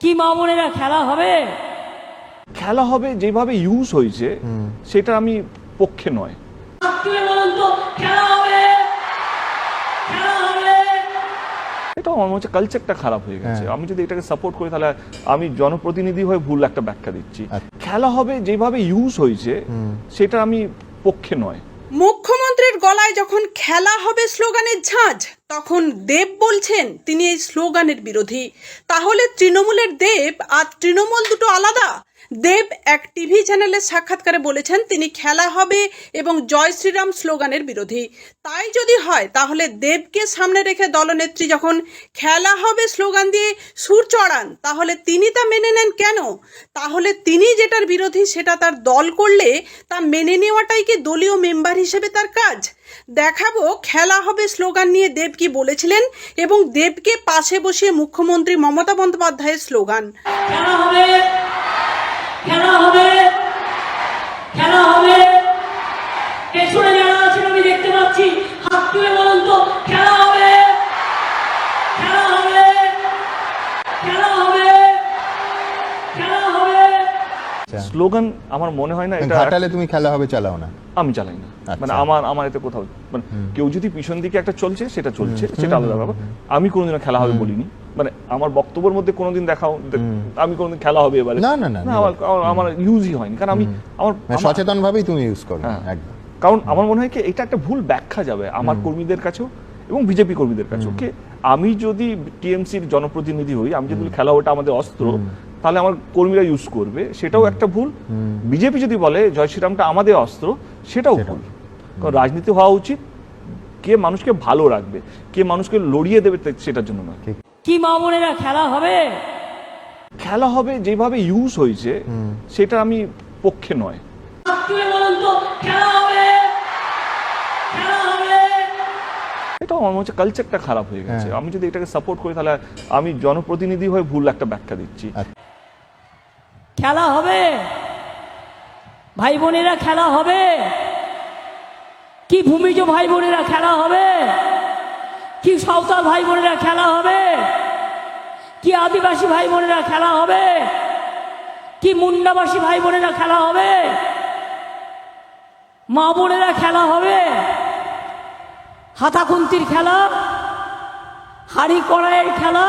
কি মা বোনেরা খেলা হবে? খেলা হবে যেভাবে ইউজ হয়েছে সেটা আমি পক্ষে নয়। তুমি বলুন তো খেলা হবে? খেলা হবে? এটা আমার মনে হচ্ছে কালচারটা খারাপ হয়ে গেছে। হ্যাঁ। আমি যদি এটাকে সাপোর্ট করি তাহলে আমি জনপ্রতিনিধি হয়ে ভুল একটা ব্যাখ্যা দিচ্ছি। আচ্ছা। খেলা হবে যেভাবে ইউজ হয়েছে সেটা আমি পক্ষে নয়। গলায় যখন খেলা হবে স্লোগানের ঝাঁঝ তখন দেব বলছেন তিনি এই স্লোগানের বিরোধী। তাহলে তৃণমূলের দেব আর তৃণমূল দুটো আলাদা? দেব এক টিভি চ্যানেলের সাক্ষাৎকারে বলেছেন, তিনি খেলা হবে এবং জয় শ্রীরাম স্লোগানের বিরোধী। তাই যদি হয়, তাহলে দেবকে সামনে রেখে দলনেত্রী যখন খেলা হবে স্লোগান দিয়ে সুর চড়ান, তাহলে তিনি তা মেনে নেন কেন? তাহলে তিনি যেটার বিরোধী, সেটা তার দল করলে তা মেনে নেওয়াটাই কি দলীয় মেম্বার হিসেবে তার কাজ? দেখাবো খেলা হবে স্লোগান নিয়ে দেব কি বলেছিলেন এবং দেবকে পাশে বসিয়ে মুখ্যমন্ত্রী মমতা বন্দ্যোপাধ্যায়ের স্লোগান খেলা হবে খেলা হবে পেছনে যারা আছেন আমি দেখতে পাচ্ছি হাত তুলে বলুন তো খেলা হবে। খেলা হবে। খেলা হবে। খেলা হবে। আচ্ছা। স্লোগান আমার মনে হয় না এটা ঘাটালে তুমি খেলা হবে চালাও না। আমি চালাই না। আচ্ছা। মানে আমার আমার এতে কোথাও মানে কেউ যদি পিছন দিকে একটা চলছে সেটা চলছে সেটা আলাদা ব্যাপার। আমি কোনোদিনও খেলা হবে বলিনি। মানে আমার বক্তব্যের মধ্যে কোনোদিন দেখাও আমি কোনোদিন খেলা হবে এবারে। না, না, না, না। আমার আমার- ইউজই হয়নি। কারণ আমি আমার আমার- সচেতন ভাবেই তুমি ইউজ করো হ্যাঁ। একদম। কারণ আমার মনে হয় কি এটা একটা ভুল ব্যাখ্যা যাবে আমার কর্মীদের কাছেও এবং বিজেপি কর্মীদের কাছেও। কি আমি যদি টিএমসির জনপ্রতিনিধি হই আমি যদি খেলা ওটা আমাদের অস্ত্র তাহলে আমার কর্মীরা ইউজ করবে। সেটাও একটা ভুল। বিজেপি যদি বলে জয় শ্রীরামটা আমাদের অস্ত্র সেটাও ভুল। কারণ রাজনীতি হওয়া উচিত। কে মানুষকে ভালো রাখবে? কে মানুষকে লড়িয়ে দেবে সেটার জন্য না কি মা বোনেরা খেলা হবে? খেলা হবে যেভাবে ইউজ হয়েছে সেটা আমি পক্ষে নয়। খেলা এটা আমার মনে হচ্ছে কালচারটা খারাপ হয়ে গেছে। হ্যাঁ। আমি যদি এটাকে সাপোর্ট করি তাহলে আমি জনপ্রতিনিধি হয়ে ভুল একটা ব্যাখ্যা দিচ্ছি। খেলা হবে। ভাই বোনেরা খেলা হবে। কি ভূমিজ ভাই বোনেরা খেলা হবে? কি সাঁওতাল ভাই বোনেরা খেলা হবে? কি আদিবাসী ভাই বোনেরা খেলা হবে? কি মুন্ডাবাসী ভাই বোনেরা খেলা হবে? মা বোনেরা খেলা হবে? হাতাখুন্তির খেলা হাড়ি কড়াইয়ের খেলা